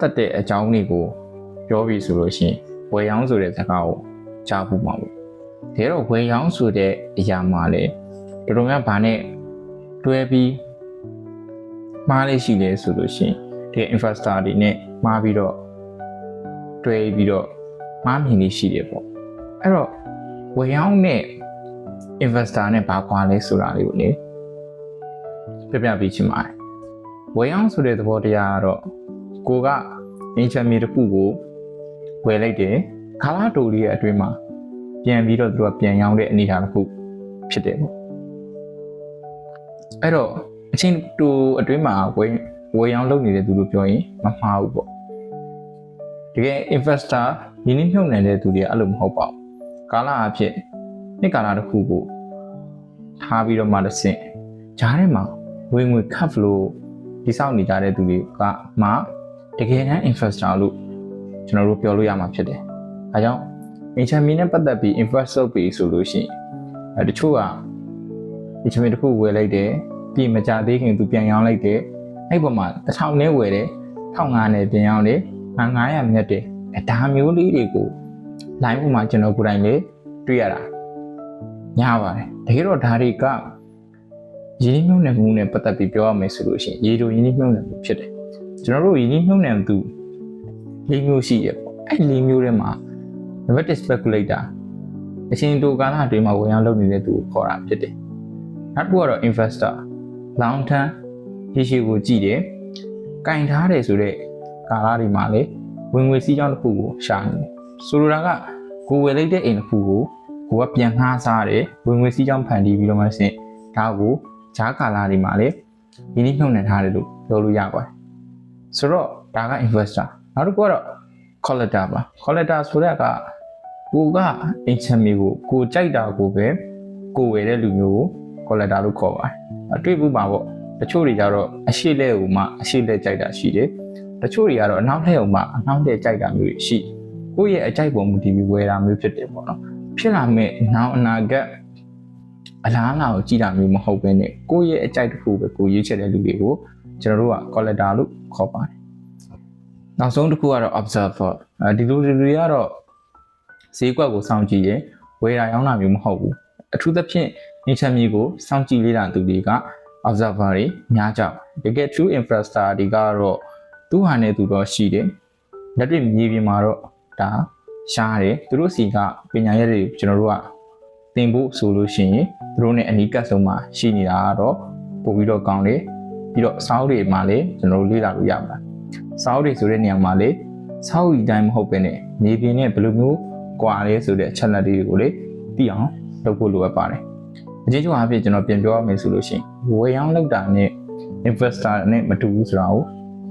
သက်တဲ့အကြောင်းတွေကိုပြောပြီးဆိုလို့ရှိရင်ဝယ်ရောင်းဆိုတဲ့စကားကိုကြားဖို့မှာပေါ့ဒါတော့ဝယ်ရောင်းဆိုတဲ့အရာမှာလေတော်တော်များဗာနဲ့တွဲပြီးမှားလေးရှိလဲဆိုလို့ရှိရင်ဒီ investor တွေနဲ့မှားပြီးတော့တွဲပြီးတော့မှားမြင်လေးရှိတယ်ပေါ့အဲ့တော့ဝယ်ရောင်းနဲ့ investor နဲ့ဘာကွာလဲဆိုတာလေးကိုလေပြပြပေးချင်ပါတယ်ဝယ်ရောင်းဆိုတဲ့သဘောတရားကတော့ ကိုကအင်ချမ်းမြေတစ်ခုကိုဝယ်လိုက်တယ်ခါလာတိုလေးရဲ့အတွင်းမှာပြန်ပြီးတော့သူကပြန်ရောင်းတဲ့အနေအထားတစ်ခုဖြစ်တယ်ပေါ့အဲ့တော့အချင်းတူအတွင်းမှာဝယ်ဝယ်ရောင်းလုပ်နေတဲ့သူလို့ပြောရင်မမှားဘူးပေါ့တကယ် investor ရင်းနှီးမြှုပ်နှံတဲ့သူတွေကအဲ့လိုမဟုတ်ပါဘူးကာလအဖြစ်နှစ်ကာလတစ်ခုကိုထားပြီးတော့မှတစ်ဆင့်ဂျားထဲမှာဝင်ငွေ cut flow တိစောက်နေကြတဲ့သူတွေကမှ တကယ်တမ်း investor လို့ကျွန်တော်တို့ပြောလို့ရမှာဖြစ်တယ်။အဲကြောင့် HME နဲ့ပတ်သက်ပြီး invest လုပ်ပြီးဆိုလို့ရှိရင်အဲတချို့က HME တစ်ခုဝယ်လိုက်တယ်ပြီးမကြသေးခင်သူပြန်ရောင်းလိုက်တယ်အဲ့ပေါ်မှာ1000နဲ့ဝယ်တယ်1500နဲ့ပြန်ရောင်းတယ်900မြတ်တယ်အဲဒါမျိုးလေးတွေကို line ပေါ်မှာကျွန်တော်ကိုယ်တိုင်လေတွေ့ရတာညားပါတယ်တကယ်တော့ဒါတွေကရင်းနှီးမြှုပ်နှံမှုနဲ့ပတ်သက်ပြီးပြောရမယ်ဆိုလို့ရှိရင်ရေတို့ရင်းနှီးမြှုပ်နှံမှုဖြစ်တယ် ကျွန်တော်တို့ရင်းနှီးမြှုပ်နှံသူလေးမျိုးရှိရပေါ့အဲ့လေးမျိုးထဲမှာ name speculator အရှင်တိုကာလအတွင်းမှာဝင်ရောက်လုပ်နေတဲ့သူကိုခေါ်တာဖြစ်တယ်နောက်တစ်ခုကတော့ investor long term ရေရှည်ကိုကြည့်တယ်ကင်ထားတယ်ဆိုတော့ကာလတွေမှာလေဝင်ငွေစီးကြောင်းတစ်ခုကိုရှာနေတယ်ဆိုလိုတာကကိုဝယ်လိုက်တဲ့အိမ်တစ်ခုကိုကိုကပြန်ငှားစားတယ်ဝင်ငွေစီးကြောင်းဖန်တီးပြီးတော့မှဆင့်ဒါကိုဂျားကာလာတွေမှာလည်းဒီနေ့နှုတ်နှံထားတယ်လို့ပြောလို့ရပါတယ် ဆိုတော့ဒါက investor နောက်တစ်ခုကတော့ collector ပါ collector ဆိုတဲ့ကကိုကအင်ချမ်မီကိုကိုကြိုက်တာကိုပဲကိုဝယ်တဲ့လူမျိုးကို collector လို့ခေါ်ပါတယ်အတွေ့ဘူးပါပေါ့တချို့တွေကြတော့အရှိလဲကိုမှအရှိလဲကြိုက်တာရှိတယ်တချို့တွေကတော့အနောက်လှည့်အောင်မှအနောက်လှည့်ကြိုက်တာမျိုးရှိကိုယ့်ရဲ့အကြိုက်ပုံမူတည်ပြီးဝယ်တာမျိုးဖြစ်တယ်ပေါ့နော်ဖြစ်လာမဲ့နောက်အနာဂတ်အလားအလာကိုကြည့်တာမျိုးမဟုတ်ဘဲနဲ့ကိုယ့်ရဲ့အကြိုက်တစ်ခုပဲကိုရွေးချယ်တဲ့လူတွေကို ကျွန်တော်တို့က collector လို့ခေါ်ပါတယ်နောက်ဆုံးတစ်ခုကတော့ observer အဲဒီလိုလူတွေကတော့ဈေးကွက်ကိုစောင့်ကြည့်ရင်ဝယ်တာရောင်းတာမျိုးမဟုတ်ဘူးအထူးသဖြင့်နေချမ်းမြေကိုစောင့်ကြည့်လေ့လာသူတွေက observer တွေများကြတကယ် true investor တွေကတော့သူ့ဟာနဲ့သူတော့ရှိတယ်လက်တွေ့မြေပြင်မှာတော့ဒါရှားတယ်သူတို့စီကပညာရက်တွေကျွန်တော်တို့ကသင်ဖို့ဆိုလို့ရှိရင်သူတို့ ਨੇ အနီးကပ်ဆုံးမှာရှိနေတာကတော့ပို့ပြီးတော့ကောင်းတယ် ပြီးတော့စောင်းတွေမှာလည်းကျွန်တော်တို့လေ့လာလို့ရပါတယ်စောင်းတွေဆိုတဲ့နေရာမှာလေစောင်းဤတိုင်းမဟုတ်ပဲနဲ့မြေပြင်နဲ့ဘယ်လိုမျိုးကွာလဲဆိုတဲ့အချက်လက်တွေကိုလေသိအောင်လုပ်ဖို့လိုအပ်ပါတယ်အချင်းချင်းအားဖြင့်ကျွန်တော်ပြန်ပြောရမယ်ဆိုလို့ရှိရင်ဝယ်ရောင်းလုပ်တာနဲ့ investor နဲ့မတူဘူးဆိုတာကို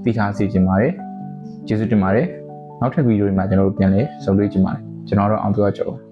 သိထားစေချင်ပါတယ်ကျေးဇူးတင်ပါတယ်နောက်ထပ်ဗီဒီယိုတွေမှာကျွန်တော်တို့ပြန်လဲဆုံတွေ့ကြပါမယ်ကျွန်တော်တို့အောင်ပြောကြပါ